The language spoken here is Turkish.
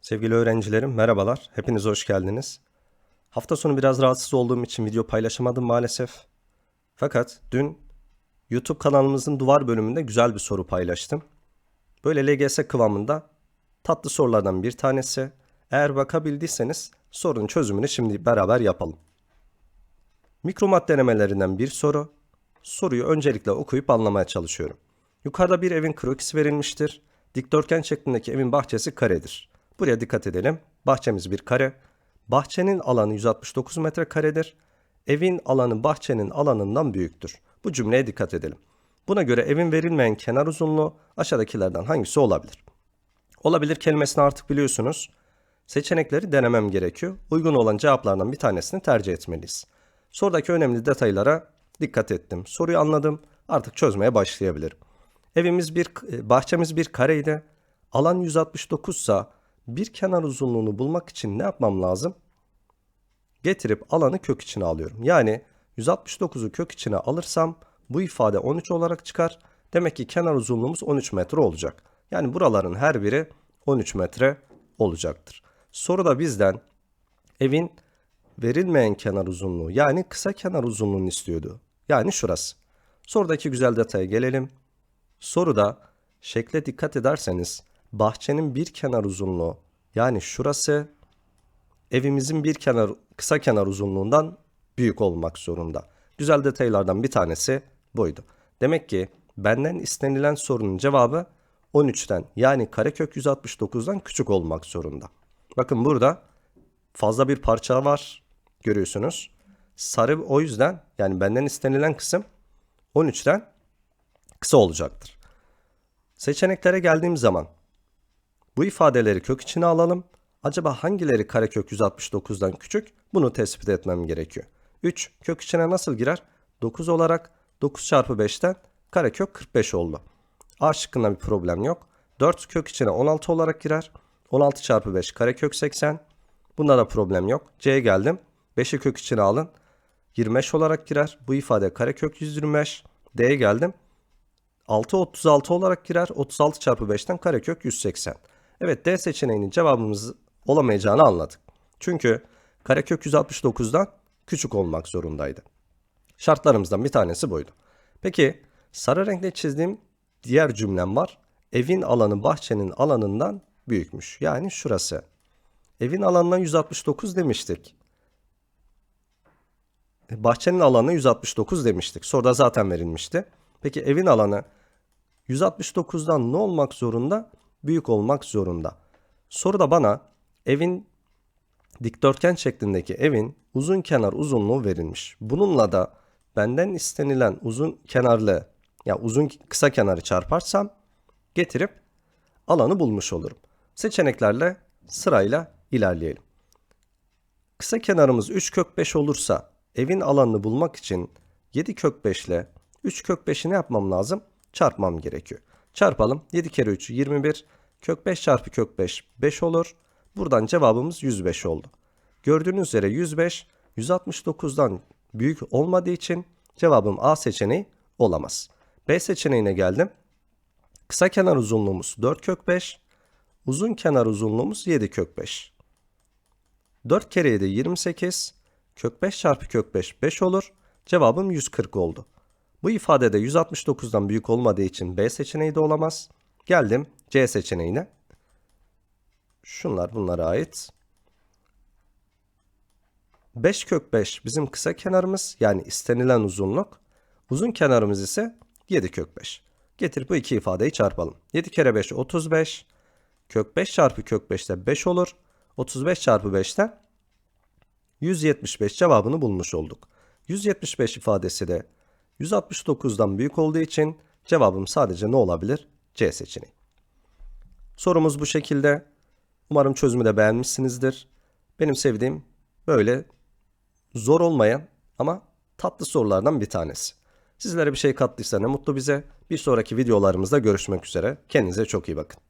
Sevgili öğrencilerim merhabalar. Hepiniz hoş geldiniz. Hafta sonu biraz rahatsız olduğum için video paylaşamadım maalesef. Fakat dün YouTube kanalımızın duvar bölümünde güzel bir soru paylaştım. Böyle LGS kıvamında tatlı sorulardan bir tanesi. Eğer bakabildiyseniz sorunun çözümünü şimdi beraber yapalım. Mikromat denemelerinden bir soru. Soruyu öncelikle okuyup anlamaya çalışıyorum. Yukarıda bir evin krokisi verilmiştir. Dikdörtgen şeklindeki evin bahçesi karedir. Buraya dikkat edelim. Bahçemiz bir kare. Bahçenin alanı 169 metrekaredir. Evin alanı bahçenin alanından büyüktür. Bu cümleye dikkat edelim. Buna göre evin verilmeyen kenar uzunluğu aşağıdakilerden hangisi olabilir? Olabilir kelimesini artık biliyorsunuz. Seçenekleri denemem gerekiyor. Uygun olan cevaplardan bir tanesini tercih etmeliyiz. Sorudaki önemli detaylara dikkat ettim. Soruyu anladım. Artık çözmeye başlayabilirim. Evimiz bir, e, bahçemiz bir kareydi. Alan 169 ise bir kenar uzunluğunu bulmak için ne yapmam lazım? Getirip alanı kök içine alıyorum. Yani 169'u kök içine alırsam bu ifade 13 olarak çıkar. Demek ki kenar uzunluğumuz 13 metre olacak. Yani buraların her biri 13 metre olacaktır. Soruda bizden evin verilmeyen kenar uzunluğu yani kısa kenar uzunluğunu istiyordu. Yani şurası. Sorudaki güzel detaya gelelim. Soruda şekle dikkat ederseniz bahçenin bir kenar uzunluğu yani şurası evimizin bir kenar kısa kenar uzunluğundan büyük olmak zorunda. Güzel detaylardan bir tanesi buydu. Demek ki benden istenilen sorunun cevabı 13'ten yani karekök 169'dan küçük olmak zorunda. Bakın burada fazla bir parça var görüyorsunuz. Sarı o yüzden yani benden istenilen kısım 13'ten kısa olacaktır. Seçeneklere geldiğim zaman bu ifadeleri kök içine alalım. Acaba hangileri karekök 169'dan küçük? Bunu tespit etmem gerekiyor. 3 kök içine nasıl girer? 9 olarak 9 çarpı 5'ten karekök 45 oldu. A şıkkında bir problem yok. 4 kök içine 16 olarak girer. 16 çarpı 5 karekök 80. Bunda da problem yok. C'ye geldim. 5'i kök içine alın. 25 olarak girer. Bu ifade karekök 125. D'ye geldim. 6 36 olarak girer. 36 çarpı 5'ten karekök 180. Evet D seçeneğinin cevabımız olamayacağını anladık. Çünkü karekök 169'dan küçük olmak zorundaydı. Şartlarımızdan bir tanesi buydu. Peki sarı renkle çizdiğim diğer cümlem var. Evin alanı bahçenin alanından büyükmüş. Yani şurası. Evin alanına 169 demiştik. Bahçenin alanı 169 demiştik. Soruda zaten verilmişti. Peki evin alanı 169'dan ne olmak zorunda? Büyük olmak zorunda. Soruda bana evin dikdörtgen şeklindeki evin uzun kenar uzunluğu verilmiş. Bununla da benden istenilen uzun kenarlı ya yani uzun kısa kenarı çarparsam getirip alanı bulmuş olurum. Seçeneklerle sırayla ilerleyelim. Kısa kenarımız 3 kök 5 olursa evin alanını bulmak için 7 kök 5 ile 3 kök 5'i ne yapmam lazım? Çarpmam gerekiyor. Çarpalım. 7 kere 3 21. Kök 5 çarpı kök 5 5 olur. Buradan cevabımız 105 oldu. Gördüğünüz üzere 105 169'dan büyük olmadığı için cevabım A seçeneği olamaz. B seçeneğine geldim. Kısa kenar uzunluğumuz 4 kök 5. Uzun kenar uzunluğumuz 7 kök 5. 4 kere 7 28. Kök 5 çarpı kök 5 5 olur. Cevabım 140 oldu. Bu ifadede 169'dan büyük olmadığı için B seçeneği de olamaz. Geldim C seçeneğine. Şunlar bunlara ait. 5 kök 5 bizim kısa kenarımız yani istenilen uzunluk. Uzun kenarımız ise 7 kök 5. Getir bu iki ifadeyi çarpalım. 7 kere 5 35. Kök 5 çarpı kök 5 de 5 olur. 35 çarpı 5'ten 175 cevabını bulmuş olduk. 175 ifadesi de 169'dan büyük olduğu için cevabım sadece ne olabilir? C seçeneği. Sorumuz bu şekilde. Umarım çözümü de beğenmişsinizdir. Benim sevdiğim böyle zor olmayan ama tatlı sorulardan bir tanesi. Sizlere bir şey kattıysa ne mutlu bize. Bir sonraki videolarımızda görüşmek üzere. Kendinize çok iyi bakın.